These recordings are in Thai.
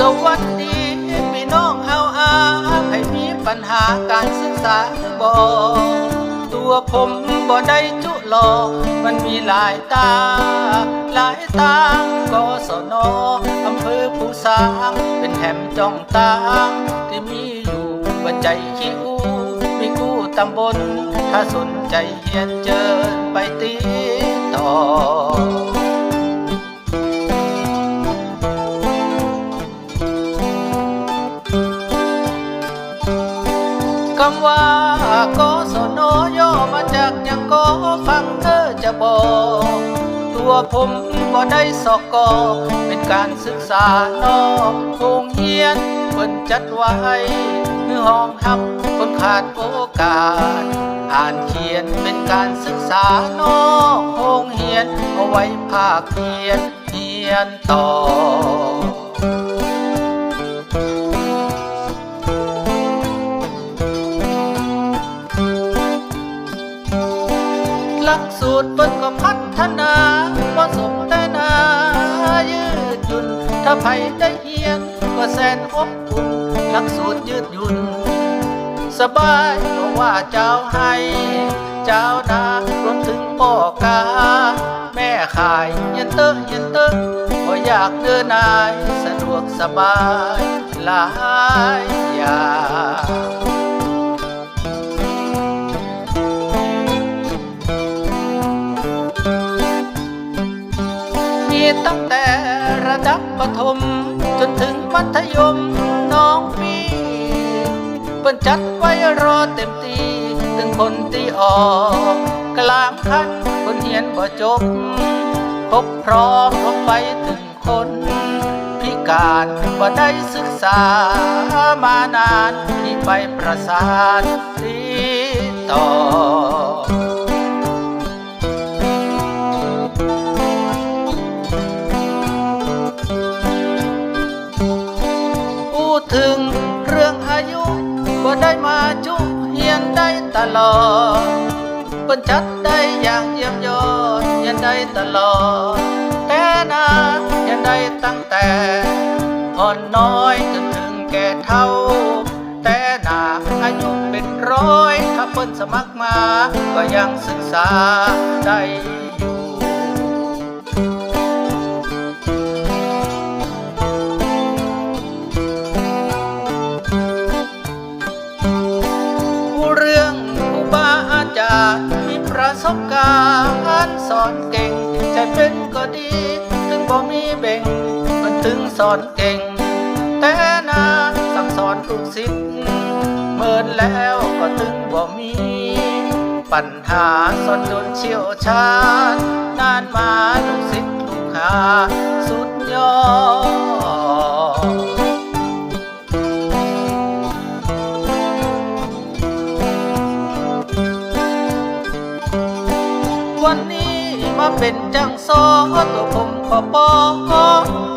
สวัสดีพี่น้องเอาอาใครมีปัญหาการศึกษาบอตัวผมบ่ได้จุหลอมันมีหลายตา หลายตากสนออำเภอผู้สาง เป็นแถมจ้องตาที่มีอยู่ว่าใจขี้อู้มีกู้ตำบล ถ้าสนใจเฮียนเจิญไปตีต่อากศนย่อมาจากยังก็ฟังเธอจะบอก ตัวผมก็ได้สอกกอเป็นการศึกษานอกโรงเรียนเพิ่นจัดไว้เมื่อห้องทับคนขาดโอกาส อ่านเขียนเป็นการศึกษานอกโรงเรียนเอาไว้ภาคเพียนเพียนต่อ ลักสูตรเปิ้นก็พัฒนาบ่สมแต่นายืดหยุ่น ถ้าไผได้เฮียนก็แสนอบอุ่นหลักสูตรยืดหยุ่น สบายเพราะว่าเจ้าให้ เจ้านารวมถึงพ่อกา แม่ขายยันเตอะยันเตอะบ่อยากเดินนาย สะดวกสบายหลายอย่าง ตั้งแต่ระดับประถม จนถึงมัธยมน้องพี่เปิ้นจัดไว้รอเต็มตีถึงคนตีออก กลางคันคนเหียนบ่จบครบพร้อมลงไปถึงคน พิการบ่ได้ศึกษามานานที่ไปประสานติดต่อ ตลอดเปิ้นจัดได้อย่างเยี่ยมยอดยันได้ตลอด แต่นาเฮียนได้ตั้งแต่ อ่อนน้อยจนถึงแก่เท่า แต่นาอายุเป็นร้อย ถ้าเปิ้นสมัครมา ก็ยังศึกษาได้ สอนเก่ง แต่นาสั่งสอนลูกศิษย์เมินแล้วก็ถึงบ่มี ปัญหาสอนจนเชี่ยวชาญนานมาลูกศิษย์ลูกหาสุดยอดวันนี้ มาเป็นจังซอตัวผมขอปอ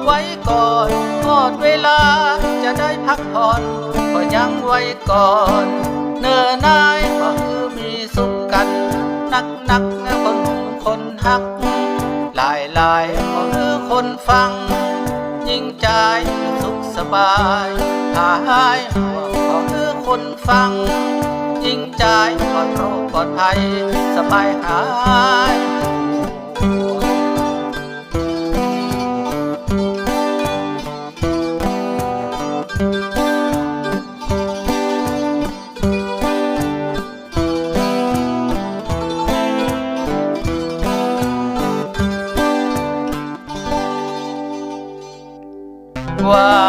ไว้ก่อนหมดเวลาจะได้พักผ่อนก็ยังไว้ก่อน เนิ่นนายก็คือมีสุขกัน นักนักนคนคนหัก หลายหลายก็คือคนฟัง ยิ่งใจสุขสบายหายห่วงก็คือคนฟังยิ่งใจปลอดโรคปลอดภัยสบายหาย ว่า